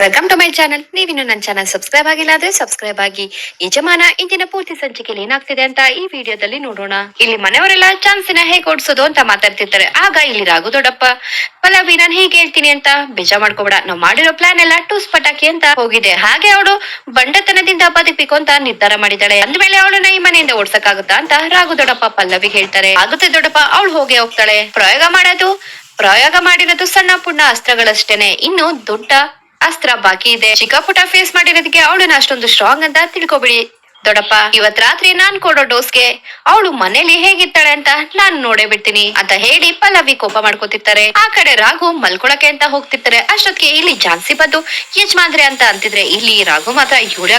Welcome to my channel ನೀವಿನ್ನು ನನ್ನ channel subscribe ಆಗಿಲ್ಲ ಆದ್ರೆ ಸಬ್ಸ್ಕ್ರೈಬ್ ಆಗಿ. ಯಜಮಾನ, ಇಂದಿನ ಪೂರ್ತಿ ಸಂಚಿಕೆಯಲ್ಲಿ ಏನಾಗ್ತಿದೆ ಅಂತ ಈ ವಿಡಿಯೋದಲ್ಲಿ ನೋಡೋಣ. ಇಲ್ಲಿ ಮನೆಯವರೆಲ್ಲ ಚಾನ್ಸಿನ ಹೇಗೆ ಓಡಿಸೋದು ಅಂತ ಮಾತಾಡ್ತಿರ್ತಾರೆ. ಆಗ ಇಲ್ಲಿ ರಾಘು ದೊಡ್ಡಪ್ಪ, ಪಲ್ಲವಿ, ನಾನು ಹೀಗೆ ಹೇಳ್ತೀನಿ ಅಂತ ಬೇಜ ಮಾಡ್ಕೋಬೇಡ. ನಾವು ಮಾಡಿರೋ ಪ್ಲಾನ್ ಎಲ್ಲ ಟೂಸ್ ಪಟಾಕಿ ಅಂತ ಹೋಗಿದೆ. ಹಾಗೆ ಅವಳು ಬಂಡತನದಿಂದ ಬದುಕಬೇಕು ಅಂತ ನಿರ್ಧಾರ ಮಾಡಿದ್ದಾಳೆ. ಅಂದ್ಮೇಲೆ ಅವಳನ್ನ ಈ ಮನೆಯಿಂದ ಓಡ್ಸಕ್ಕಾಗುತ್ತಾ ಅಂತ ರಾಘು ದೊಡ್ಡಪ್ಪ, ಪಲ್ಲವಿ ಹೇಳ್ತಾರೆ. ಆಗುತ್ತೆ ದೊಡ್ಡಪ್ಪ, ಅವಳು ಹೋಗಿ ಹೋಗ್ತಾಳೆ. ಪ್ರಯೋಗ ಮಾಡೋದು, ಪ್ರಯೋಗ ಮಾಡಿರೋದು ಸಣ್ಣ ಪುಣ್ಣ ಅಸ್ತ್ರಗಳಷ್ಟೇನೆ. ಇನ್ನು ದೊಡ್ಡ ಅಸ್ತ್ರ ಬಾಕಿ ಇದೆ. ಚಿಕ್ಕ ಫೇಸ್ ಮಾಡಿರೋದಕ್ಕೆ ಅವಳನ್ನ ಅಷ್ಟೊಂದು ಸ್ಟ್ರಾಂಗ್ ಅಂತ ತಿಳ್ಕೊಬಿಡಿ. ದೊಡ್ಡಪ್ಪ, ಇವತ್ ರಾತ್ರಿ ನಾನ್ ಕೊಡೋ ಡೋಸ್ಗೆ ಅವಳು ಮನೇಲಿ ಹೇಗಿರ್ತಾಳೆ ಅಂತ ನಾನ್ ನೋಡೇ ಬಿಡ್ತೀನಿ ಅಂತ ಹೇಳಿ ಪಲ್ಲವಿ ಕೋಪ ಮಾಡ್ಕೋತಿರ್ತಾರೆ. ಆ ಕಡೆ ರಾಘು ಮಲ್ಕೊಳಕ್ಕೆ ಅಂತ ಹೋಗ್ತಿರ್ತಾರೆ. ಅಷ್ಟೊತ್ತಿಗೆ ಇಲ್ಲಿ ಜಾನ್ಸಿ ಬಂದು, ಯಜಮಾನ್ರೆ ಅಂತ ಅಂತಿದ್ರೆ ಇಲ್ಲಿ ರಾಘು ಮಾತ್ರ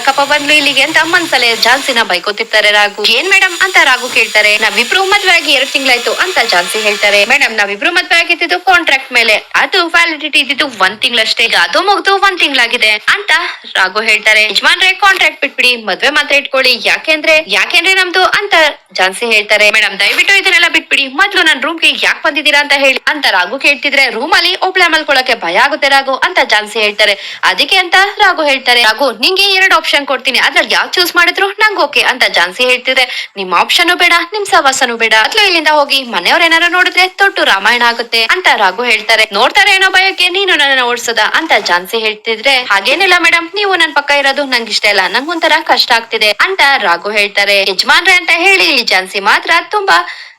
ಕಪ್ಪ ಬಂದ್ಲು ಇಲ್ಲಿಗೆ ಅಂತ ಮನ್ಸಲೆ ಜಾನ್ಸಿನ ಬೈಕೋತಿರ್ತಾರೆ ರಾಘು. ಏನ್ ಮೇಡಮ್ ಅಂತ ರಾಘು ಕೇಳ್ತಾರೆ. ನಾವಿಬ್ರು ಮದ್ವೆ ಆಗಿ ಎರಡ್ ತಿಂಗ್ಳಾಯ್ತು ಅಂತ ಜಾನ್ಸಿ ಹೇಳ್ತಾರೆ. ಮೇಡಮ್ ನಾವಿಬ್ರು ಮದ್ವೆ ಆಗಿದ್ದು ಕಾಂಟ್ರಾಕ್ಟ್ ಮೇಲೆ. ಅದು ವ್ಯಾಲಿಡಿಟಿ ಇದ್ದಿದ್ದು ಒಂದ್ ತಿಂಗಳಷ್ಟೇ. ಅದು ಮುಗ್ದು ಒಂದ್ ತಿಂಗಳಾಗಿದೆ ಅಂತ ರಾಘು ಹೇಳ್ತಾರೆ. ಯಜಮಾನ್ರೆ ಕಾಂಟ್ರಾಕ್ಟ್ ಬಿಟ್ಬಿಡಿ. ಮದ್ವೆ ಮಾತ್ರ ಇಟ್ಕೊಳ್ಳಿ ಯಾಕೆಂದ್ರೆ ಯಾಕೆಂದ್ರೆ ನಮ್ದು ಅಂತ ಜಾನ್ಸಿ ಹೇಳ್ತಾರೆ. ಮೇಡಮ್ ದಯವಿಟ್ಟು ಇದನ್ನೆಲ್ಲ ಬಿಟ್ಬಿಡಿ. ಮೊದ್ಲು ನನ್ ರೂಮ್ಗೆ ಯಾಕೆ ಬಂದಿದ್ದೀರಾ ಅಂತ ಹೇಳಿ. ಅಂತ ರಾಘು ಕೇಳ್ತಿದ್ರೆ ರೂಮ್ ಅಲ್ಲಿ ಒಬ್ಳೆ ಮಲ್ಕೊಳಕ್ಕೆ ಭಯ ಆಗುತ್ತೆ ರಾಘು ಅಂತ ಜಾನ್ಸಿ ಹೇಳ್ತಾರೆ. ಅದಕ್ಕೆ ಅಂತ ರಾಘು ಹೇಳ್ತಾರೆ, ರಾಘು, ನಿಂಗೆ ಎರಡು ಆಪ್ಷನ್ ಕೊಡ್ತೀನಿ. ಅದ್ರಲ್ಲಿ ಯಾವ್ ಚೂಸ್ ಮಾಡಿದ್ರು ನಂಗ್ ಓಕೆ ಅಂತ ಜಾನ್ಸಿ ಹೇಳ್ತಿದ್ರೆ, ನಿಮ್ಮ ಆಪ್ಷನ್ ಬೇಡ, ನಿಮ್ ಸವಾಸನು ಬೇಡ. ಅತ್ಲು ಇಲ್ಲಿಂದ ಹೋಗಿ ಮನೆಯವ್ರ ಏನಾರ ನೋಡಿದ್ರೆ ತೊಟ್ಟು ರಾಮಾಯಣ ಆಗುತ್ತೆ ಅಂತ ರಾಘು ಹೇಳ್ತಾರೆ. ನೋಡ್ತಾರೆ ಏನೋ ಭಯಕ್ಕೆ, ನೀನು ನನ್ನ ಓಡಿಸದ? ಅಂತ ಜಾನ್ಸಿ ಹೇಳ್ತಿದ್ರೆ, ಹಾಗೇನಿಲ್ಲ ಮೇಡಮ್ ನೀವು ನನ್ ಪಕ್ಕ ಇರೋದು ನಂಗೆ ಇಷ್ಟ ಇಲ್ಲ. ನಂಗೊಂಥರ ಕಷ್ಟ ಆಗ್ತಿದೆ. ಅಂತ ರಾಘು ಹೇಳ್ತಾರೆ. ಯಜಮಾನ್ರೆ ಅಂತ ಹೇಳಿ ಝಾನ್ಸಿ ಮಾತ್ರ ತುಂಬಾ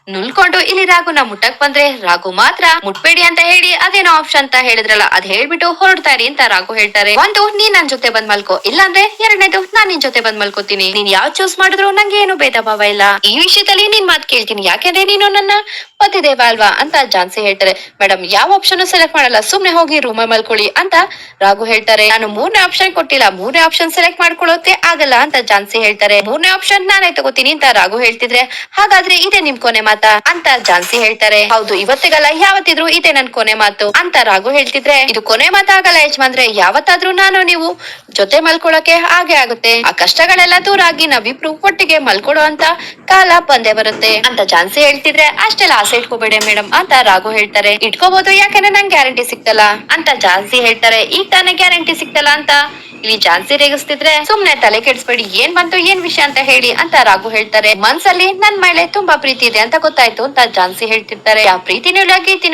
ನುಲ್ಕೊಂಡು ಇಲ್ಲಿ ರಾಘುನ ಮುಟ್ಟಕ್ ಬಂದ್ರೆ ರಾಘು ಮಾತ್ರ ಮುಟ್ಬೇಡಿ ಅಂತ ಹೇಳಿ ಅದೇನೋ ಆಪ್ಷನ್ ಅಂತ ಹೇಳಿದ್ರಲ್ಲ, ಅದ್ ಹೇಳ್ಬಿಟ್ಟು ಹೊರಡ್ತಾ ಇರಿ ಅಂತ ರಾಘು ಹೇಳ್ತಾರೆ. ಒಂದು ನೀನ್ ನನ್ ಜೊತೆ ಬಂದ್ ಮಲ್ಕೋ, ಇಲ್ಲಾಂದ್ರೆ ಎರಡನೇದು ನಾನ್ ನಿನ್ ಜೊತೆ ಬಂದ್ ಮಲ್ಕೋತೀನಿ. ನೀನ್ ಯಾವ ಚೂಸ್ ಮಾಡಿದ್ರು ನಂಗೆ ಏನು ಭೇದ ಭಾವ ಇಲ್ಲ. ಈ ವಿಷಯದಲ್ಲಿ ನಿನ್ ಮಾತ್ ಕೇಳ್ತೀನಿ, ಯಾಕೆಂದ್ರೆ ನೀನು ನನ್ನ ಪತಿದೇವ ಅಲ್ವಾ ಅಂತ ಜಾನ್ಸಿ ಹೇಳ್ತಾರೆ. ಮೇಡಮ್ ಯಾವ ಆಪ್ಷನ್ ಸೆಲೆಕ್ಟ್ ಮಾಡಲ್ಲ, ಸುಮ್ನೆ ಹೋಗಿ ರೂಮ ಮಲ್ಕೊಳ್ಳಿ ಅಂತ ರಾಘು ಹೇಳ್ತಾರೆ. ನಾನು ಮೂರನೇ ಆಪ್ಷನ್ ಕೊಟ್ಟಿಲ್ಲ, ಮೂರನೇ ಆಪ್ಷನ್ ಸೆಲೆಕ್ಟ್ ಮಾಡ್ಕೊಳ್ಳೋಕೆ ಆಗಲ್ಲ ಅಂತ ಜಾನ್ಸಿ ಹೇಳ್ತಾರೆ. ಮೂರನೇ ಆಪ್ಷನ್ ನಾನೇ ತಗೋತೀನಿ ಅಂತ ರಾಘು ಹೇಳ್ತಿದ್ರೆ, ಹಾಗಾದ್ರೆ ಇದೇ ನಿಮ್ ಕೊನೆ ಮಾತಾ? ಅಂತ ಜಾನ್ಸಿ ಹೇಳ್ತಾರೆ. ಹೌದು, ಇವತ್ತಿಗಲ್ಲ ಯಾವತ್ತಿದ್ರು ಇದೆ ನನ್ ಕೊನೆ ಮಾತು. ಅಂತ ರಾಘು ಹೇಳ್ತಿದ್ರೆ, ಇದು ಕೊನೆ ಮಾತಾಗಲ್ಲ ಯಜಮಾನ್ರೆ, ಯಾವತ್ತಾದ್ರೂ ನಾನು ನೀವು ಜೊತೆ ಮಲ್ಕೊಳಕ್ಕೆ ಹಾಗೆ ಆಗುತ್ತೆ. ಆ ಕಷ್ಟಗಳೆಲ್ಲ ದೂರ ಆಗಿ ನಾವಿಬ್ರು ಒಟ್ಟಿಗೆ ಮಲ್ಕೊಡೋ ಅಂತ ಕಾಲ ಬಂದೇ ಬರುತ್ತೆ. ಅಂತ ಜಾನ್ಸಿ ಹೇಳ್ತಿದ್ರೆ, ಅಷ್ಟೆಲ್ಲ ಆಸೆ ಇಟ್ಕೋಬೇಡಿ ಮೇಡಮ್ ಅಂತ ರಾಘು ಹೇಳ್ತಾರೆ. ಇಟ್ಕೋಬಹುದು ಯಾಕಂದ್ರೆ ನಂಗೆ ಗ್ಯಾರಂಟಿ ಸಿಕ್ತಲ್ಲ ಅಂತ ಜಾನ್ಸಿ ಹೇಳ್ತಾರೆ, ಈಗ ತಾನೇ ಗ್ಯಾರಂಟಿ ಸಿಕ್ತಲ್ಲ ಅಂತ ಇಲ್ಲಿ ಝಾನ್ಸಿ ರೇಗಿಸ್ತಿದ್ರೆ ಸುಮ್ನೆ ತಲೆ ಕೆಡಿಸ್ಬೇಡಿ, ಏನ್ ಬಂತು, ಏನ್ ವಿಷಯ ಅಂತ ಹೇಳಿ ಅಂತ ರಾಘು ಹೇಳ್ತಾರೆ. ಮನ್ಸಲ್ಲಿ, ನನ್ ಮೇಲೆ ತುಂಬಾ ಪ್ರೀತಿ ಇದೆ ಅಂತ ಗೊತ್ತಾಯ್ತು ಅಂತ ಝಾನ್ಸಿ ಹೇಳ್ತಿರ್ತಾರೆ. ಆ ಪ್ರೀತಿ ಇಲ್ಲ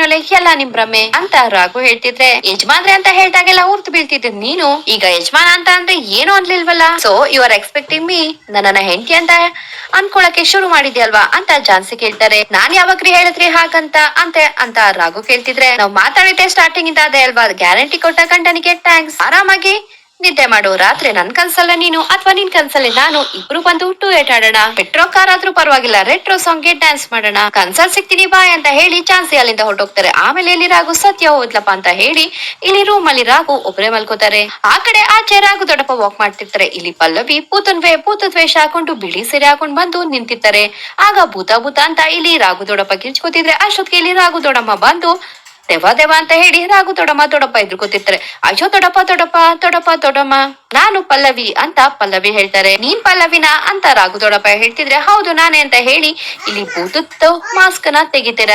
ಇಲ್ಲ ಎಲ್ಲ ನಿಮ್ ಭ್ರಮೆ ಅಂತ ರಾಘು ಹೇಳ್ತಿದ್ರೆ. ಯಜಮಾನ್ರೆ ಅಂತ ಹೇಳ್ದಾಗೆಲ್ಲ ಊರ್ತು ಬೀಳ್ತಿದ್ದೆ ನೀನು. ಈಗ ಯಜಮಾನ ಅಂತ ಅಂದ್ರೆ ಏನು ಅನ್ಲಿಲ್ವಲ್ಲ? So you are expecting me ನನ್ನನ್ನ ಹೆಂಡತಿ ಅಂತ ಅನ್ಕೊಳಕ್ಕೆ ಶುರು ಮಾಡಿದ್ಯಲ್ವಾ ಅಂತ ಜಾನ್ಸಿ ಕೇಳ್ತಾರೆ. ನಾನ್ ಯಾವಾಗ್ರಿ ಹೇಳಿದ್ರಿ ಹಾಗಂತ? ಅಂತೆ, ಅಂತ ರಾಘು ಕೇಳ್ತಿದ್ರೆ. ನಾವ್ ಮಾತಾಡಿದ್ದೆ ಸ್ಟಾರ್ಟಿಂಗ್ ಇಂದ ಅದೇ ಅಲ್ವಾ? ಗ್ಯಾರಂಟಿ ಕೊಟ್ಟ ಗಂಡನಿಗೆ ಟ್ಯಾಂಕ್ಸ್ ಆರಾಮಾಗಿ ನಿದ್ದೆ ಮಾಡು ರಾತ್ರಿ ನನ್ ಕನ್ಸಲ್ಲ ನೀನು ಅಥವಾ ನಿನ್ ಕನ್ಸಲ್ಲಿ ನಾನು ಇಬ್ರು ಬಂದು ಟೂ ಏಟ್ ಆಡೋಣ ಮೆಟ್ರೋ ಕಾರ್ ಆದ್ರೂ ಪರವಾಗಿಲ್ಲ ರೆಟ್ರೋ ಸಾಂಗ್ಗೆ ಡ್ಯಾನ್ಸ್ ಮಾಡೋಣ. ಕನ್ಸಲ್ ಸಿಕ್ತೀನಿ ಬಾಯ್ ಅಂತ ಹೇಳಿ ಚಾನ್ಸಿ ಅಲ್ಲಿಂದ ಹೊರಟೋಗ್ತಾರೆ. ಆಮೇಲೆ ಇಲ್ಲಿ ರಾಗು ಸತ್ಯ ಹೋದ್ಲಪ್ಪ ಅಂತ ಹೇಳಿ ಇಲ್ಲಿ ರೂಮ್ ಅಲ್ಲಿ ರಾಘು ಒಬ್ಬರೇ ಮಲ್ಕೋತಾರೆ. ಆ ಕಡೆ ಆಚೆ ರಾಘು ದೊಡ್ಡಪ್ಪ ವಾಕ್ ಮಾಡ್ತಿರ್ತಾರೆ. ಇಲ್ಲಿ ಪಲ್ಲವಿ, ಪೂತನ್ವೆ ಭೂತ ದ್ವೇಷ ಹಾಕೊಂಡು ಬಿಳಿ ಸೀರೆ ಹಾಕೊಂಡು ಬಂದು ನಿಂತಿರ್ತಾರೆ. ಆಗ ಭೂತ ಭೂತ ಅಂತ ಇಲ್ಲಿ ರಾಘು ದೊಡ್ಡಪ್ಪ ಕಿರ್ಚ್ಕೋತಿದ್ರೆ ಅಷ್ಟೊತ್ತಿಗೆ ಇಲ್ಲಿ ರಾಘು ದೊಡ್ಡಮ್ಮ ಬಂದು ದೆವ್ವ ದೆವ್ವ ಅಂತ ಹೇಳಿ ರಾಘು ತೊಡಪ್ಪ ದೊಡ್ಡಪ್ಪ ಗೊತ್ತಿರ್ತಾರೆ ಅಯ್ಯೋ ತೊಡಪ್ಪ ತೊಡಪ್ಪ ತೊಡಪ್ಪ ತೊಡಮ್ಮ ನಾನು ಪಲ್ಲವಿ ಅಂತ ಪಲ್ಲವಿ ಹೇಳ್ತಾರೆ. ನೀನ್ ಪಲ್ಲವಿನ ಅಂತ ರಾಘು ದೊಡಪ್ಪ ಹೇಳ್ತಿದ್ರೆ, ಹೌದು ನಾನೇ ಅಂತ ಹೇಳಿ ಇಲ್ಲಿ ಭೂತದ್ದು ಮಾಸ್ಕ್ನ ತೆಗಿತೀರ.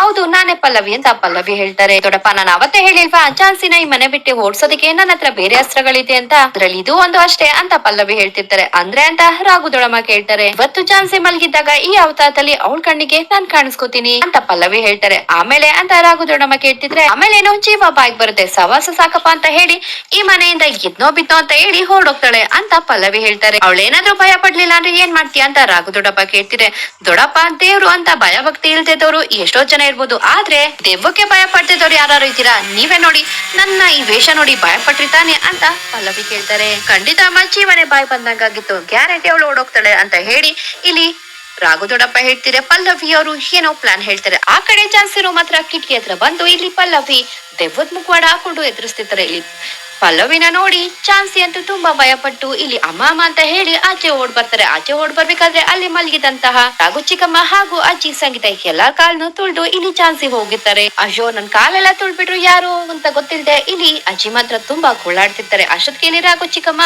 ಹೌದು, ನಾನೇ ಪಲ್ಲವಿ ಅಂತ ಪಲ್ಲವಿ ಹೇಳ್ತಾರೆ. ತೊಡಪ್ಪ ನಾನು ಅವತ್ತೇ ಹೇಳಿಲ್ವಾ ಚಾನ್ಸಿನ ಈ ಮನೆ ಬಿಟ್ಟು ಓಡ್ಸೋದಕ್ಕೆ ನನ್ನ ಹತ್ರ ಬೇರೆ ಅಸ್ತ್ರಗಳಿದೆ ಅಂತ? ಅದ್ರಲ್ಲಿ ಇದು ಒಂದು ಅಷ್ಟೇ ಅಂತ ಪಲ್ಲವಿ ಹೇಳ್ತಿರ್ತಾರೆ. ಅಂದ್ರೆ ಅಂತ ರಾಘು ದೊಡಮ್ಮ ಕೇಳ್ತಾರೆ. ಇವತ್ತು ಚಾನ್ಸಿ ಮಲ್ಗಿದ್ದಾಗ ಈ ಅವತಾರದಲ್ಲಿ ಅವಳ ಕಣ್ಣಿಗೆ ನಾನ್ ಕಾಣಿಸ್ಕೋತೀನಿ ಅಂತ ಪಲ್ಲವಿ ಹೇಳ್ತಾರೆ. ಆಮೇಲೆ ಅಂತ ರಾಘು ದೊಡ್ಡಮ್ಮ ಕೇಳ್ತಿದ್ರೆ ಆಮೇಲೆ ಏನೋ ಜೀವ ಬಾಯ್ಗೆ ಬರುತ್ತೆ ಸವಾಸ ಸಾಕಪ್ಪ ಅಂತ ಹೇಳಿ ಈ ಮನೆಯಿಂದ ಇದ್ನೋ ಬಿದ್ನೋ ಅಂತ ಹೇಳಿ ಹೊರಡೋಗ್ತಾಳೆ ಅಂತ ಪಲ್ಲವಿ ಹೇಳ್ತಾರೆ. ಅವಳೇನಾದ್ರೂ ಭಯ ಪಡ್ಲಿಲ್ಲ ಅಂದ್ರೆ ಏನ್ ಮಾಡ್ತೀಯ ಅಂತ ರಾಘು ದೊಡ್ಡಪ್ಪ ಕೇಳ್ತಿದ್ರೆ ದೊಡ್ಡಪ್ಪ ದೇವ್ರು ಅಂತ ಭಯ ಭಕ್ತಿ ಎಷ್ಟೋ ಜನ ಇರ್ಬೋದು. ಆದ್ರೆ ದೆವ್ವಕ್ಕೆ ಭಯ ಪಡ್ತಿದ್ದವ್ರು ಯಾರು ಇದ್ದೀರಾ? ನೀವೇ ನೋಡಿ. ನನ್ನ ಈ ವೇಷ ನೋಡಿ ಭಯ ಪಟ್ಟಿರ್ತಾನೆ ತಾನೆ ಅಂತ ಪಲ್ಲವಿ ಕೇಳ್ತಾರೆ. ಖಂಡಿತ ಅಮ್ಮ, ಜೀವನೇ ಬಾಯ್ ಬಂದಂಗಾಗಿತ್ತು. ಗ್ಯಾರಂಟಿ ಅವಳು ಓಡೋಗ್ತಾಳೆ ಅಂತ ಹೇಳಿ ಇಲ್ಲಿ ರಾಘು ದೊಡ್ಡಪ್ಪ ಹೇಳ್ತಿದ್ರೆ ಪಲ್ಲವಿ ಅವರು ಏನೋ ಪ್ಲಾನ್ ಹೇಳ್ತಾರೆ. ಆ ಕಡೆ ಚಾನ್ಸಿರೋ ಮಾತ್ರ ಕಿಟಕಿ ಹತ್ರ ಬಂದು ಇಲ್ಲಿ ಪಲ್ಲವಿ ದೆವ್ವದ್ ಮುಖವಾಡ ಹಾಕೊಂಡು ಎದುರಿಸ್ತಿರ್ತಾರೆ ಇಲ್ಲಿ. ಪಲ್ಲವಿನ ನೋಡಿ ಚಾನ್ಸಿ ಅಂತೂ ತುಂಬಾ ಭಯಪಟ್ಟು ಇಲ್ಲಿ ಅಮ್ಮ ಅಮ್ಮ ಅಂತ ಹೇಳಿ ಆಚೆ ಓಡ್ ಬರ್ತಾರೆ. ಆಚೆ ಓಡ್ ಬರ್ಬೇಕಾದ್ರೆ ಅಲ್ಲಿ ಮಲಗಿದಂತಹ ರಾಘು ಚಿಕ್ಕಮ್ಮ ಹಾಗೂ ಅಜ್ಜಿ ಸಂಗೀತ ಎಲ್ಲಾ ಕಾಲ್ನು ತುಳ್ದು ಇಲ್ಲಿ ಚಾನ್ಸಿ ಹೋಗಿರ್ತಾರೆ. ಅಯ್ಯೋ, ನನ್ ಕಾಲೆಲ್ಲ ತುಳ್ಬಿಟ್ರು ಯಾರು ಅಂತ ಗೊತ್ತಿಲ್ಲದೆ ಇಲ್ಲಿ ಅಜ್ಜಿ ಮಾತ್ರ ತುಂಬಾ ಗೋಳಾಡ್ತಿರ್ತಾರೆ ಅಷ್ಟೊತ್ತಿಗೆ ರಾಘು ಚಿಕ್ಕಮ್ಮ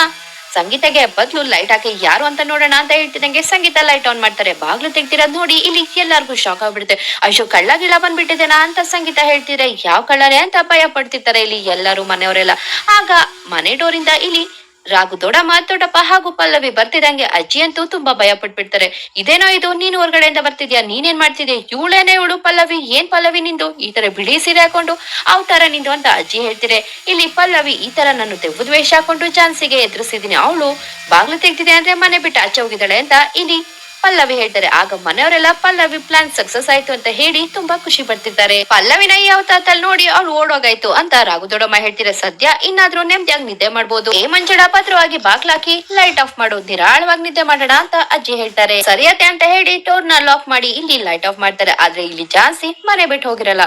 ಸಂಗೀತಗೆ ಬದಲು ಲೈಟ್ ಹಾಕಿ ಯಾರು ಅಂತ ನೋಡೋಣ ಅಂತ ಹೇಳ್ತಿದಂಗೆ ಸಂಗೀತ ಲೈಟ್ ಆನ್ ಮಾಡ್ತಾರೆ. ಬಾಗ್ಲು ತೆಗ್ದಿರೋದ್ ನೋಡಿ ಇಲ್ಲಿ ಎಲ್ಲಾರ್ಗೂ ಶಾಕ್ ಆಗ್ಬಿಡುತ್ತೆ. ಅಯ್ಯೋ ಕಳ್ಳ ಗಿಳ ಬಂದ್ಬಿಟ್ಟಿದೇನಾ ಅಂತ ಸಂಗೀತ ಹೇಳ್ತಿದ್ರೆ, ಯಾವ ಕಳ್ಳರೇ ಅಂತ ಭಯ ಪಡ್ತಿರ್ತಾರೆ ಇಲ್ಲಿ ಎಲ್ಲರೂ ಮನೆಯವರೆಲ್ಲ. ಆಗ ಮನೆ ಡೋರಿಂದ ಇಲ್ಲಿ ರಾಘು ದೊಡ ದೊಡ್ಡಪ್ಪ ಹಾಗೂ ಪಲ್ಲವಿ ಬರ್ತಿದಂಗೆ ಅಜ್ಜಿ ಅಂತೂ ತುಂಬಾ ಭಯ ಪಟ್ಬಿಡ್ತಾರೆ. ಇದೇನೋ ಇದು? ನೀನು ಹೊರಗಡೆಯಿಂದ ಬರ್ತಿದ್ಯಾ? ನೀನೇನ್ ಮಾಡ್ತಿದ್ಯಾ? ಇವಳೇನೆ ಇವಳು ಪಲ್ಲವಿ. ಏನ್ ಪಲ್ಲವಿ ನಿಂದು? ಈ ತರ ಬಿಳಿ ಸೀರೆ ಹಾಕೊಂಡು ಅವ್ ತರ ನಿಂದು ಅಂತ ಅಜ್ಜಿ ಹೇಳ್ತಿದ್ರೆ ಇಲ್ಲಿ ಪಲ್ಲವಿ ಈ ತರ ನನ್ನ ದೆವ್ವದ ವೇಷ ಹಾಕೊಂಡು ಚಾನ್ಸಿಗೆ ಎದುರಿಸಿದೀನಿ. ಅವಳು ಬಾಗ್ಲು ತೆಗ್ದಿದೆ ಅಂದ್ರೆ ಮನೆ ಬಿಟ್ಟು ಆಚೆ ಹೋಗಿದ್ದಾಳೆ ಅಂತ. ಇಲ್ಲಿ ಪಲ್ಲವಿ ಹೇಳ್ತಾರೆ. ಆಗ ಮನೆಯವರೆಲ್ಲ ಪಲ್ಲವಿ ಪ್ಲಾನ್ ಸಕ್ಸಸ್ ಆಯ್ತು ಅಂತ ಹೇಳಿ ತುಂಬಾ ಖುಷಿ ಪಡ್ತಿರ್ತಾರೆ ಪಲ್ಲವಿನ ಈ ಅವತಾರದಲ್ಲಿ ನೋಡಿ ಅವ್ಳು ಓಡೋಗಾಯ್ತು ಅಂತ ರಾಘು ದೊಡ್ಡಮ್ಮ ಹೇಳ್ತಿರ ಸದ್ಯ ಇನ್ನಾದ್ರೂ ನೆಮ್ಮದಿಯಾಗಿ ನಿದ್ದೆ ಮಾಡ್ಬೋದು. ಏ ಮಂಜಡ ಭದ್ರವಾಗಿ ಬಾಗ್ಲಾಕಿ ಲೈಟ್ ಆಫ್ ಮಾಡು. ನಿರಾಳವಾಗಿ ನಿದ್ದೆ ಮಾಡೋಣ ಅಂತ ಅಜ್ಜಿ ಹೇಳ್ತಾರೆ. ಸರಿಯತ್ತೆ ಅಂತ ಹೇಳಿ ಡೋರ್ನ ಲಾಕ್ ಮಾಡಿ ಇಲ್ಲಿ ಲೈಟ್ ಆಫ್ ಮಾಡ್ತಾರೆ. ಆದ್ರೆ ಇಲ್ಲಿ ಜಾನ್ಸಿ ಮನೆ ಬಿಟ್ಟು ಹೋಗಿರಲ್ಲ.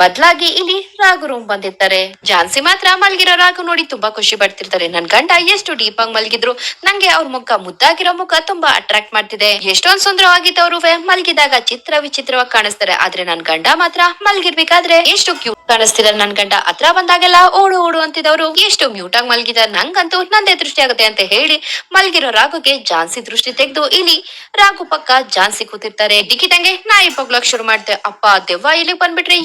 ಬದ್ಲಾಗಿ ಇಲ್ಲಿ ರಾಘು ರೂಮ್ ಬಂದಿರ್ತಾರೆ. ಜಾನ್ಸಿ ಮಾತ್ರ ಮಲ್ಗಿರೋ ರಾಘು ನೋಡಿ ತುಂಬಾ ಖುಷಿ ಪಡ್ತಿರ್ತಾರೆ. ನನ್ ಗಂಡ ಎಷ್ಟು ಡೀಪ್ ಆಗಿ ಮಲ್ಗಿದ್ರು. ನಂಗೆ ಅವ್ರ ಮುಖ ಮುದ್ದಾಗಿರೋ ಮುಖ ತುಂಬಾ ಅಟ್ರಾಕ್ಟ್ ಮಾಡ್ತಿದೆ. ಎಷ್ಟೊಂದ್ ಸುಂದರವಾಗಿದ್ದವರು ಮಲ್ಗಿದಾಗ ಚಿತ್ರ ವಿಚಿತ್ರವಾಗಿ ಕಾಣಿಸ್ತಾರೆ. ಆದ್ರೆ ನನ್ ಗಂಡ ಮಾತ್ರ ಮಲ್ಗಿರ್ಬೇಕಾದ್ರೆ ಎಷ್ಟು ಕ್ಯೂಟ್ ಕಾಣಿಸ್ತಿರ ನನ್ ಗಂಡ ಹತ್ರ ಬಂದಾಗೆಲ್ಲ ಓಡು ಓಡು ಅಂತಿದವರು ಎಷ್ಟು ಮ್ಯೂಟ್ ಆಗಿ ಮಲಗಿದ ನಂಗಂತೂ ನಂದೇ ದೃಷ್ಟಿ ಆಗುತ್ತೆ ಅಂತ ಹೇಳಿ ಮಲ್ಗಿರೋ ರಾಘುಗೆ ಜಾನ್ಸಿ ದೃಷ್ಟಿ ತೆಗೆದು ಇಲ್ಲಿ ರಾಘು ಪಕ್ಕ ಜಾನ್ಸಿ ಕೂತಿರ್ತಾರೆ. ದಿಕ್ಕಿದಂಗೆ ನಾಯಿ ಬಗ್ಲಕ್ ಶುರು ಮಾಡ್ತೆ. ಅಪ್ಪ, ದೆವ್ವ ಇಲ್ಲಿಗೆ ಬಂದ್ಬಿಟ್ರೆ.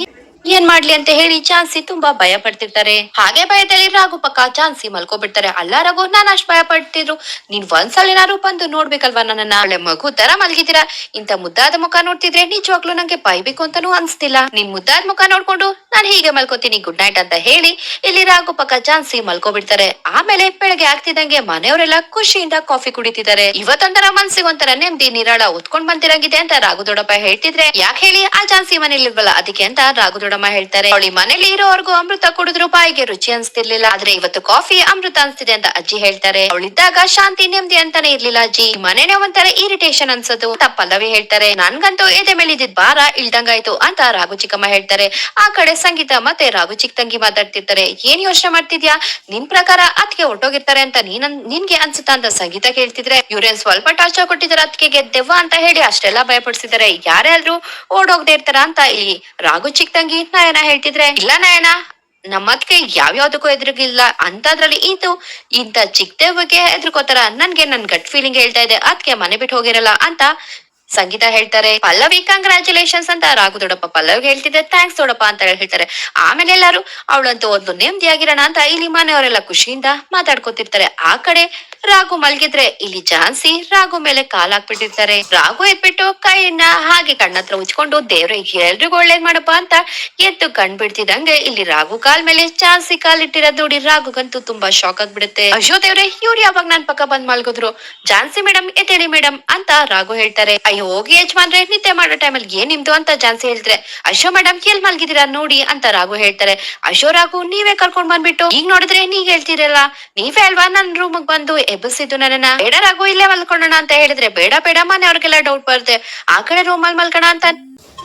ಏನ್ ಮಾಡ್ಲಿ ಅಂತ ಹೇಳಿ ಚಾನ್ಸಿ ತುಂಬಾ ಭಯ ಪಡ್ತಿರ್ತಾರೆ. ಹಾಗೆ ಭಯದಲ್ಲಿ ರಾಘು ಪಕ್ಕ ಚಾನ್ಸಿ ಮಲ್ಕೋಬಿಡ್ತಾರೆ. ಅಲ್ಲ ರಘು, ನಾನ್ ಅಷ್ಟ್ ಭಯ ಪಡ್ತಿದ್ರು. ನೀನ್ ಒಂದ್ಸಲಿನಾರು ಬಂದು ನೋಡ್ಬೇಕಲ್ವಾ ನನ್ನ ನಾಳೆ ಮಗು ತರ ಮಲ್ಗಿದ್ದೀರಾ. ಇಂತ ಮುದ್ದಾದ ಮುಖ ನೋಡ್ತಿದ್ರೆ ನಿಜವಾಗ್ಲೂ ನಂಗೆ ಬೈಬೇಕು ಅಂತಾನೂ ಅನ್ಸ್ತಿಲ್ಲ. ನಿನ್ ಮುದ್ದಾದ ಮುಖ ನೋಡ್ಕೊಂಡು ನಾನ್ ಹೀಗೆ ಮಲ್ಕೋತೀನಿ ಗುಡ್ ನೈಟ್ ಅಂತ ಹೇಳಿ ಇಲ್ಲಿ ರಾಘು ಪಕ್ಕ ಚಾನ್ಸಿ ಮಲ್ಕೋಬಿಡ್ತಾರೆ. ಆಮೇಲೆ ಬೆಳಗ್ಗೆ ಆಗ್ತಿದಂಗೆ ಮನೆಯವರೆಲ್ಲ ಖುಷಿಯಿಂದ ಕಾಫಿ ಕುಡಿತಿದ್ದಾರೆ. ಇವತ್ತೊಂದರ ಮನ್ಸಿಗೆ ಒಂಥರ ನೆಮ್ಮದಿ, ನಿರಾಳ ಉತ್ಕೊಂಡ್ ಬಂದಿರಂಗಿದೆ ಅಂತ ರಾಘು ದೊಡ್ಡಪ್ಪ ಹೇಳ್ತಿದ್ರೆ. ಯಾಕೆ ಹೇಳಿ? ಆ ಚಾನ್ಸಿ ಮನೇಲಿ ಇಲ್ವಲ್ಲ ಅದಕ್ಕೆ ಅಂತ ರಾಘು ದೊಡ್ಡಮ್ಮ ಹೇಳ್ತಾರೆ, ಅವಳಿ ಮನೇಲಿ ಇರೋವರೆಗೂ ಅಮೃತ ಕುಡಿದ್ರು ಬಾಯಿಗೆ ರುಚಿ ಅನ್ಸ್ತಿರ್ಲಿಲ್ಲ, ಆದ್ರೆ ಇವತ್ತು ಕಾಫಿ ಅಮೃತ ಅನ್ಸ್ತಿದೆ ಅಂತ ಅಜ್ಜಿ ಹೇಳ್ತಾರೆ. ಅವಳಿದ್ದಾಗ ಶಾಂತಿ ನೆಮ್ಮದಿ ಅಂತಾನೆ ಇರ್ಲಿಲ್ಲ ಅಜ್ಜಿ. ಮನೇನೆ ಒಂಥರ ಇರಿಟೇಷನ್ ಅನ್ಸೋದು. ತಪ್ಪಲ್ಲವೇ ಪಲ್ಲವಿ ಹೇಳ್ತಾರೆ. ನನ್ಗಂತೂ ಎದೆ ಮೇಲಿದ್ದ ಭಾರ ಇಳ್ದಂಗಾಯ್ತು ಅಂತ ರಾಘು ಚಿಕ್ಕಮ್ಮ ಹೇಳ್ತಾರೆ. ಆ ಕಡೆ ಸಂಗೀತ ಮತ್ತೆ ರಾಘು ಚಿಕ್ಕ ತಂಗಿ ಮಾತಾಡ್ತಿರ್ತಾರೆ. ಏನ್ ಯೋಚನೆ ಮಾಡ್ತಿದ್ಯಾ? ನಿನ್ ಪ್ರಕಾರ ಅತ್ಗೆ ಒಟ್ಟೋಗಿರ್ತಾರೆ ಅಂತ ನೀನ್ ನಿನ್ಗೆ ಅನ್ಸುತ್ತಾ ಅಂತ ಸಂಗೀತ ಕೇಳ್ತಿದ್ರೆ, ಇವ್ರೇನ್ ಸ್ವಲ್ಪ ಟಾರ್ಚರ್ ಕೊಟ್ಟಿದ್ರೆ ಅತ್ಗೆ ದೆವ್ವ ಅಂತ ಹೇಳಿ ಅಷ್ಟೆಲ್ಲಾ ಭಯಪಡಿಸಿದ್ದಾರೆ. ಯಾರೇ ಆದ್ರೂ ಓಡೋಗದೆ ಇರ್ತಾರ ಅಂತ ಇಲ್ಲಿ? ರಾಘು ಚಿಕ್ಕ ತಂಗಿ ನಯನ ಹೇಳ್ತಿದ್ರೆ, ಇಲ್ಲ ನಯನ ಯಾವ ಯಾವ್ಯಾವ್ದಕ್ಕೂ ಎದುರಿಗಿಲ್ಲ. ಅಂತದ್ರಲ್ಲಿ ಇದು ಇಂತ ಚಿಕ್ಕದೇ ಬಗ್ಗೆ ಎದುರ್ಕೋತಾರ. ನನ್ಗೆ ನನ್ ಗಟ್ ಫೀಲಿಂಗ್ ಹೇಳ್ತಾ ಇದೆ. ಅದ್ಕೆ ಮನೆ ಬಿಟ್ಟು ಹೋಗಿರಲ್ಲ ಅಂತ ಸಂಗೀತ ಹೇಳ್ತಾರೆ, ಪಲ್ಲವಿ ಕಂಗ್ರಾಚುಲೇಷನ್ಸ್ ಅಂತ ರಾಘು ದೊಡ್ಡಪ್ಪ ಪಲ್ಲವಿ ಹೇಳ್ತಿದ್ದೆ. ಥ್ಯಾಂಕ್ಸ್ ದೊಡ್ಡಪ್ಪ ಅಂತ ಹೇಳ್ತಾರೆ. ಆಮೇಲೆ ಎಲ್ಲಾರು, ಅವಳಂತೂ ಒಂದು ನೆಮ್ಮದಿಯಾಗಿರೋಣ ಅಂತ ಇಲ್ಲಿ ಮನೆಯವರೆಲ್ಲ ಖುಷಿಯಿಂದ ಮಾತಾಡ್ಕೊತಿರ್ತಾರೆ. ಆ ಕಡೆ ರಾಘು ಮಲ್ಗಿದ್ರೆ, ಇಲ್ಲಿ ಜಾನ್ಸಿ ರಾಘು ಮೇಲೆ ಕಾಲ್ ಹಾಕ್ಬಿಟ್ಟಿರ್ತಾರೆ. ರಾಘು ಎದ್ಬಿಟ್ಟು, ಕೈಯನ್ನ ಹಾಗೆ ಕಣ್ಣತ್ರ ಉಚ್ಕೊಂಡು ದೇವ್ರಿಗೆ ಎಲ್ರಿಗೂ ಒಳ್ಳೇದ್ ಮಾಡಪ್ಪ ಅಂತ ಎದ್ದು ಕಣ್ ಬಿಡ್ತಿದಂಗೆ ಇಲ್ಲಿ ರಾಘು ಕಾಲ್ ಮೇಲೆ ಜಾನ್ಸಿ ಕಾಲ್ ಇಟ್ಟಿರೋದು ನೋಡಿ ರಾಘುಗಂತೂ ತುಂಬಾ ಶಾಕ್ ಆಗ್ಬಿಡುತ್ತೆ. ಅಶೋ ದೇವ್ರೆ, ಇವ್ರು ಯಾವಾಗ ನನ್ ಪಕ್ಕ ಬಂದ್ ಮಲ್ಗಿದ್ರು? ಜಾನ್ಸಿ ಮೇಡಮ್ ಎತ್ತೇಳಿ ಮೇಡಮ್ ಅಂತ ರಾಘು ಹೇಳ್ತಾರೆ. ಅಯ್ಯೋ ಹೋಗಿ ಯಜಮಾನ್ರೆ, ನಿದ್ದೆ ಮಾಡೋ ಟೈಮಲ್ಲಿ ಏನ್ ನಿಮ್ದು ಅಂತ ಜಾನ್ಸಿ ಹೇಳಿದ್ರೆ, ಅಶೋ ಮೇಡಮ್ ಎಲ್ ಮಲ್ಗಿದಿರ ನೋಡಿ ಅಂತ ರಾಘು ಹೇಳ್ತಾರೆ. ಅಶೋ ರಾಘು, ನೀವೇ ಕರ್ಕೊಂಡ್ ಬಂದ್ಬಿಟ್ಟು, ಈಗ ನೋಡಿದ್ರೆ ನೀವ್ ಹೇಳ್ತೀರಲ್ಲ, ನೀವೇ ಅಲ್ವಾ ನನ್ ರೂಮ್ ಬಂದು ಎಬ್ಬಿಸಿದ್ದು ನನ್ನ ಬೇಡ ರಾಘು, ಇಲ್ಲೇ ಮಲ್ಕೊಳ್ಳೋಣ ಅಂತ ಹೇಳಿದ್ರೆ ಬೇಡ ಬೇಡ ಮನೆ ಅವ್ರಿಗೆಲ್ಲ ಡೌಟ್ ಬರುತ್ತೆ. ಆ ಕಡೆ ರೂಮಲ್ಲಿ ಮಲ್ಕೋಣ ಅಂತ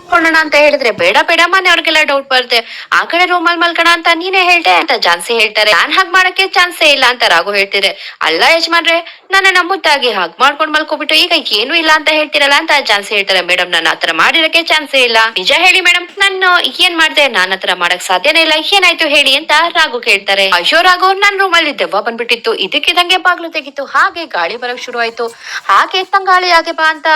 ಮಲ್ಕೊಳ್ಳೋಣ ಅಂತ ಹೇಳಿದ್ರೆ ಬೇಡ ಬೇಡ ಮನೆ ಅವ್ರಿಗೆಲ್ಲ ಡೌಟ್ ಬರುತ್ತೆ. ಆ ಕಡೆ ರೂಮಲ್ಲಿ ಮಲ್ಕೋಣ ಅಂತ ನೀನೇ ಹೇಳ್ದೆ ಅಂತ ಜಾನ್ಸಿ ಹೇಳ್ತಾರೆ. ನಾನ್ ಹಾಗೆ ಮಾಡಕ್ಕೆ ಚಾನ್ಸೇ ಇಲ್ಲ ಅಂತ ರಾಘು ಹೇಳ್ತಿದ್ರೆ ಅಲ್ಲ ಯಜಮಾನ್ರೆ ನನ್ನ ಮುದ್ದಾಗಿ ಹಾಗೆ ಮಾಡ್ಕೊಂಡ್ ಮಲ್ಕೊಬಿಟ್ಟು, ಈಗ ಏನು ಇಲ್ಲ ಅಂತ ಹೇಳ್ತಿರಲ್ಲ ಅಂತ ಚಾನ್ಸ್ ಹೇಳ್ತಾರೆ ಮೇಡಮ್ ನನ್ನ ಹತ್ರ ಮಾಡಿರಕ್ಕೆ ಚಾನ್ಸೇ ಇಲ್ಲ. ನಿಜ ಹೇಳಿ ಮೇಡಮ್ ನಾನು ಏನ್ ಮಾಡ್ದೆ? ನಾನ್ ಹತ್ರ ಮಾಡಕ್ ಸಾಧ್ಯನೇ ಇಲ್ಲ. ಏನಾಯ್ತು ಹೇಳಿ ಅಂತ ರಾಘು ಕೇಳ್ತಾರೆ. ಅಶೋ ರಾಘು, ನನ್ ಅಲ್ಲಿ ದೆವ್ವ ಬಂದ್ಬಿಟ್ಟಿತ್ತು. ಇದಕ್ಕಿದಂಗೆ ಬಾಗ್ಲು ತೆಗಿತು. ಹಾಗೆ ಗಾಳಿ ಬರಕ್ ಶುರು ಆಯ್ತು ಹಾಗೆ ತಂಗಾಳಿ ಹಾಗೆ ಬಾ ಅಂತ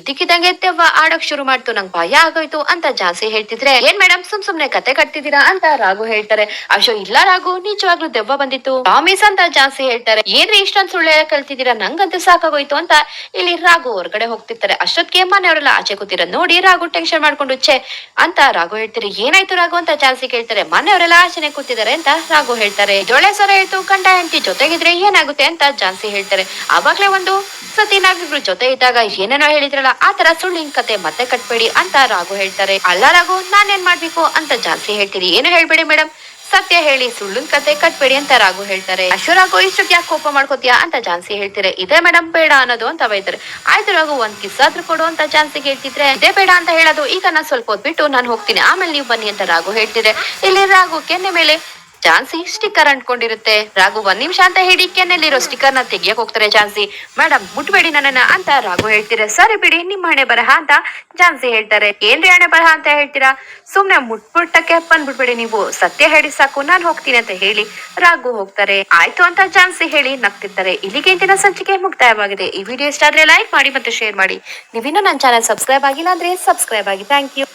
ಇದಕ್ಕಿದಂಗೆ ದೆವ್ವ ಆಡಕ್ ಶುರು ಮಾಡ್ತು. ನಂಗ್ ಭಯ ಆಗೋಯ್ತು ಅಂತ ಜಾನ್ಸಿ ಹೇಳ್ತಿದ್ರೆ, ಏನ್ ಮೇಡಮ್ ಸುಮ್ ಸುಮ್ನೆ ಕತೆ ಕಟ್ತಿದೀರಾ ಅಂತ ರಾಘು ಹೇಳ್ತಾರೆ. ಅಶೋ ಇಲ್ಲ ರಾಘು, ನಿಜವಾಗ್ಲೂ ದೆವ್ವ ಬಂದಿತ್ತು. ಪ್ರಾಮಿಸ್ ಅಂತ ಜಾಸ್ತಿ ಹೇಳ್ತಾರೆ. ಏನ್ರಿ ಇಷ್ಟೊಂದ್ ಸುಳ್ಳೆ ಹೇಳಕ್ ಕಲ್ತಿದ್ದೀರಾ ನಂಗಂತೂ ಸಾಕಾಗೋಯ್ತು ಅಂತ ಇಲ್ಲಿ ರಾಘು ಹೊರಗಡೆ ಹೋಗ್ತಿರ್ತಾರೆ. ಅಷ್ಟೊತ್ತಿಗೆ ಮನೆಯವರೆಲ್ಲ ಆಚೆ ಕೂತಿರ ನೋಡಿ ರಾಘು ಟೆನ್ಷನ್ ಮಾಡ್ಕೊಂಡು, ಛೆ! ಅಂತ ರಾಘು ಹೇಳ್ತಾರೆ ಏನಾಯ್ತು ರಾಘು? ಅಂತ ಜಾನ್ಸಿ ಕೇಳ್ತಾರೆ. ಮನೆಯವರೆಲ್ಲ ಆಚೆನೆ ಕೂತಿದ್ದಾರೆ ಅಂತ ರಾಘು ಹೇಳ್ತಾರೆ. ಜೊಳೆ ಸರ ಹೇಳ್ತು, ಕಂಡ ಹೆಂಡತಿ ಜೊತೆಗಿದ್ರೆ ಏನಾಗುತ್ತೆ? ಅಂತ ಜಾನ್ಸಿ ಹೇಳ್ತಾರೆ. ಆವಾಗ್ಲೇ ಒಂದು ಸತಿ ನಾವಿಬ್ರು ಜೊತೆ ಇದ್ದಾಗ ಏನೇನೋ ಹೇಳಿದ್ರಲ್ಲ, ಆ ತರ ಸುಳ್ಳಿನ ಕತೆ ಮತ್ತೆ ಕಟ್ಬೇಡಿ ಅಂತ ರಾಘು ಹೇಳ್ತಾರೆ. ಅಲ್ಲ ರಾಘು, ನಾನೇನ್ ಮಾಡ್ಬೇಕು? ಅಂತ ಜಾನ್ಸಿ ಹೇಳ್ತೀರಿ. ಏನು ಹೇಳ್ಬೇಡಿ ಮೇಡಮ್ ಸತ್ಯ ಹೇಳಿ ಸುಳ್ಳಿನ ಕತೆ ಕಟ್ಬೇಡಿ ಅಂತ ರಾಘು ಹೇಳ್ತಾರೆ. ಅಶ್ವರಾಘು ಇಷ್ಟಕ್ಕೆ ಯಾಕೆ ಕೋಪ ಮಾಡ್ಕೋತೀಯಾ? ಅಂತ ಜಾನ್ಸಿ ಹೇಳ್ತಾರೆ ಇದೇ ಮೇಡಮ್ ಬೇಡ ಅನ್ನೋದು ಅಂತ ಬೈತಾರೆ. ಆಯ್ತು ರಾಘು, ಒಂದ್ ಕಿಸ್ ಆದ್ರೂ ಕೊಡು ಅಂತ ಜಾನ್ಸಿ ಹೇಳ್ತಿದ್ರೆ, ಇದೇ ಬೇಡ ಅಂತ ಹೇಳೋದು, ಈಗ ನಾನು ಸ್ವಲ್ಪ ಹೊತ್ ಬಿಟ್ಟು ನಾನು ಹೋಗ್ತೀನಿ. ಆಮೇಲೆ ನೀವು ಬನ್ನಿ ಅಂತ ರಾಘು ಹೇಳ್ತಿದ್ರೆ ಇಲ್ಲಿ ರಾಘು ಕೆನ್ನೆ ಮೇಲೆ ಝಾನ್ಸಿ ಸ್ಟಿಕ್ಕರ್ ಅಂಟ್ಕೊಂಡಿರುತ್ತೆ. ರಾಘು ಒಂದ್ ನಿಮಿಷ ಅಂತ ಹೇಳಿ ಕೆನ್ನೆಲ್ಲಿರೋ ಸ್ಟಿಕ್ಕರ್ನ ತೆಗಿಯಕ್ ಹೋಗ್ತಾರೆ ಝಾನ್ಸಿ ಮೇಡಮ್ ಮುಟ್ಬೇಡಿ ನನ್ನ ಅಂತ ರಾಘು ಹೇಳ್ತೀರಾ ಸರಿ ಬಿಡಿ, ನಿಮ್ಮ ಹಣೆ ಬರಹ ಅಂತ ಝಾನ್ಸಿ ಹೇಳ್ತಾರೆ. ಏನ್ರಿ ಹಣೆ ಬರಹ ಅಂತ ಹೇಳ್ತೀರಾ? ಸುಮ್ನೆ ಮುಟ್ಬಿಟ್ಟಕ್ಕೆ ಬಂದ್ಬಿಡ್ಬೇಡಿ ನೀವು. ಸತ್ಯ ಹೇಳಿ ಸಾಕು, ನಾನ್ ಹೋಗ್ತೀನಿ ಅಂತ ಹೇಳಿ ರಾಘು ಹೋಗ್ತಾರೆ. ಆಯ್ತು ಅಂತ ಝಾನ್ಸಿ ಹೇಳಿ ನಗ್ತಿರ್ತಾರೆ. ಇಲ್ಲಿಗೆ ಇಂದಿನ ಸಂಚಿಕೆ ಮುಕ್ತಾಯವಾಗಿದೆ. ಈ ವಿಡಿಯೋ ಇಷ್ಟ ಆದ್ರೆ ಲೈಕ್ ಮಾಡಿ ಮತ್ತೆ ಶೇರ್ ಮಾಡಿ. ನೀವಿನ್ನೂ ನನ್ನ ಚಾನಲ್ ಸಬ್ಸ್ಕ್ರೈಬ್ ಆಗಿಲ್ಲ ಅಂದ್ರೆ ಸಬ್ಸ್ಕ್ರೈಬ್ ಆಗಿ. Thank you.